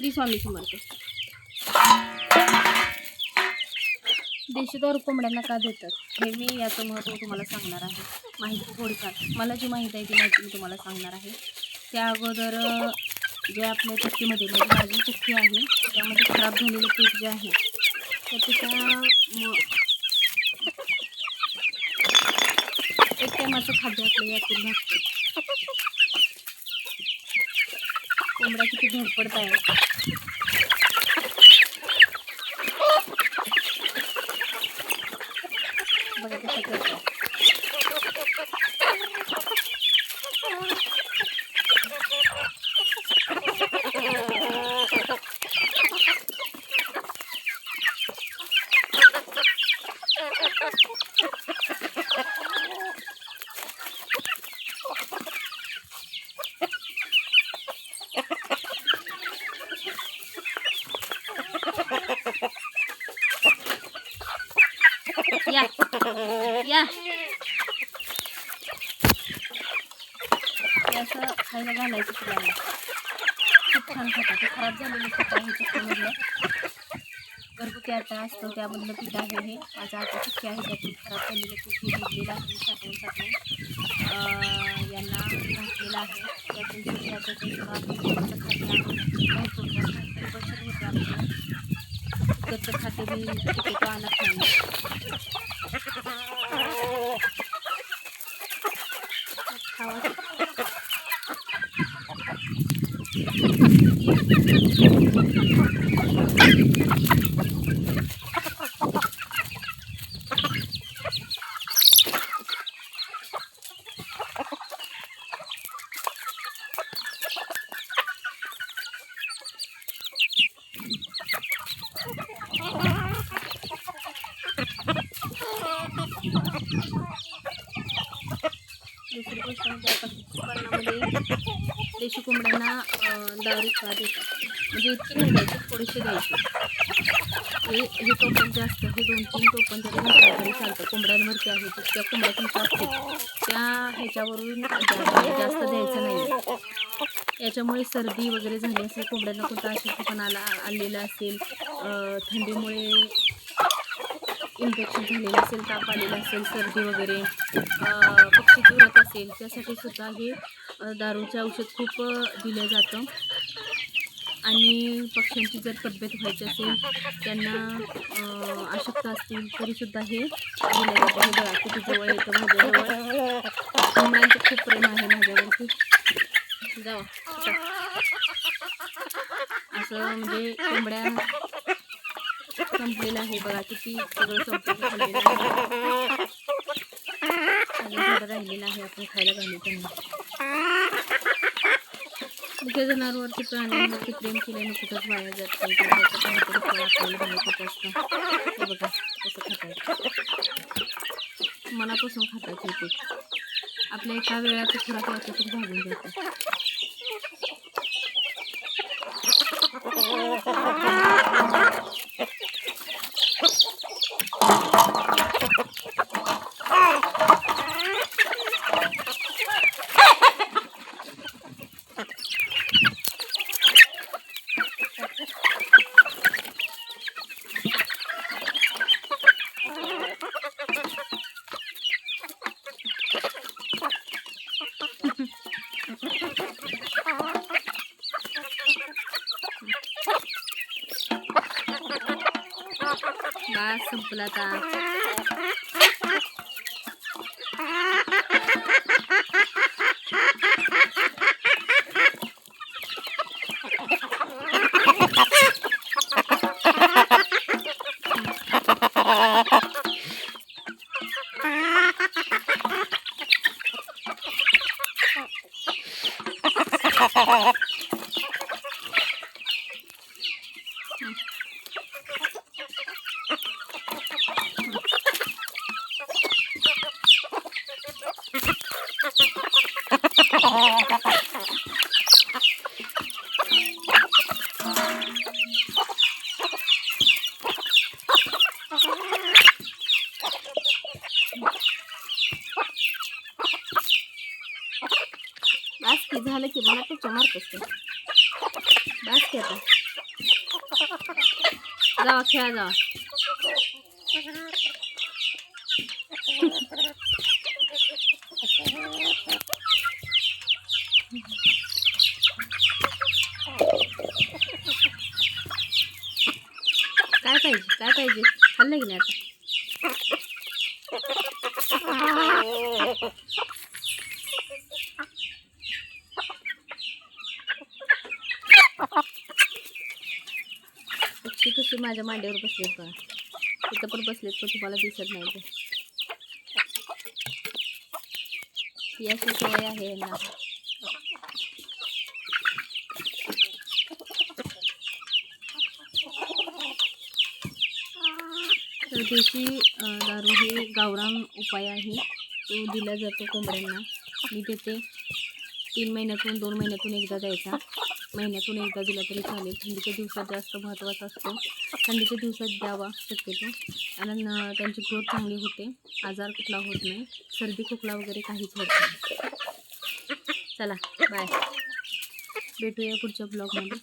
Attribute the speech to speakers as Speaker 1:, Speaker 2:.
Speaker 1: श्री स्वामी समर्थ. देशीदार कोंबड्यांना का देतात? हे मी याचं महत्त्व तुम्हाला सांगणार आहे. माहिती थोडीफार. मला जी माहिती आहे ती माहिती मी तुम्हाला सांगणार आहे. त्या अगोदर जे आपल्या चक्कीमध्ये म्हणजे माझी चक्की आहे त्यामध्ये खराब झालेलं पीक जे आहे तर तिच्या एक टायमाचं खाद्य आपल्या यातून भागते. कोंबड्या किती धडपडत आहे बघा कसं करतात या हे असं खायला घालायचं तुला खूप छान खातात ते खराब झालेलं पीठ आहे चक्कीमधलं घरगुती आटा असतो त्यामधलं पीठ आहे हे माझं आटा चक्की आहे त्यातून खराब झालेलं पीठ हे घेतलेलं आहे साठवून साठवून अं, यांना घातलेलं आहे त्यातून ते खराब खाद्य आहे भरपूर खाते मी शक्यतो आणत नाही दुसरी गोष्ट म्हणजे आपण उत्पन्नामध्ये देशी कोंबड्यांना अं, दारू का देतात? म्हणजे इतकी नाही द्यायची थोडीशी द्यायचे. हे हे टोपण जे असतं हे दोन तीन टोपण जरी घातलं तरी चालतं. कोंबड्यांवरती आहे त्या कोंबड्या तुमच्या असतील. त्या ह्याच्यावरून जास्त द्यायचं नाही. याच्यामुळे सर्दी वगैरे झाली असेल कोंबड्यांना कोणता अशक्तपणा आला आलेला असेल थंडीमुळे इन्फेक्शन झालेलं असेल ताप आलेला असेल सर्दी वगैरे पक्षी उरत असेल त्यासाठी सुद्धा हे दारूचे औषध खूप दिलं जातं. आणि पक्ष्यांची जर तब्येत व्हायची असेल त्यांना अं, असतील तरीसुद्धा हे दिलं जातं. हे बघा किती जवळ येतं माझ्याजवळ कोंबड्यांचं खूप प्रेम आहे माझ्यावरती. जावा जा. असं म्हणजे कोंबड्या संपलेलं आहे बघा किती सगळं संपलेलं आहे. राहिलेलं आहे आपण खायला घालू त्यांना. मुख्य जनावरवरती प्राण्यांवरती प्रेम केल्याने कुठंच वाया जात नाही. आपल्याला असतं. बघा कसं खातात मनापासून खातात हे आपल्या एका वेळाचं खुराक तर भागून जातं. बस संपला झालं की मला त्याच्या मारतच ते बस की आता जावा खेळा जावा काय पाहिजे काय पाहिजे खाल्लं की नाही आता पक्षी कशी माझ्या मांडीवर बसलेत बघा तिथं पण बसलेत पण तुम्हाला दिसत नाही ते. ही अशी सवय आहे यांना. तर देशी दारू हे गावरान उपाय आहे. तो दिला जातो कोंबड्यांना. मी देते. तीन महिन्यातून दोन महिन्यातून एकदा द्यायचा. महिन्यातून एकदा दिला तरी चालेल. थंडीच्या दिवसात जास्त महत्त्वाचा असतो. थंडीच्या दिवसात द्यावा शक्यतो. कारण त्यांची ग्रोथ चांगली होते. आजार कुठला होत नाही. सर्दी खोकला वगैरे काहीच होत नाही. चला बाय भेटूया पुढच्या ब्लॉगमध्ये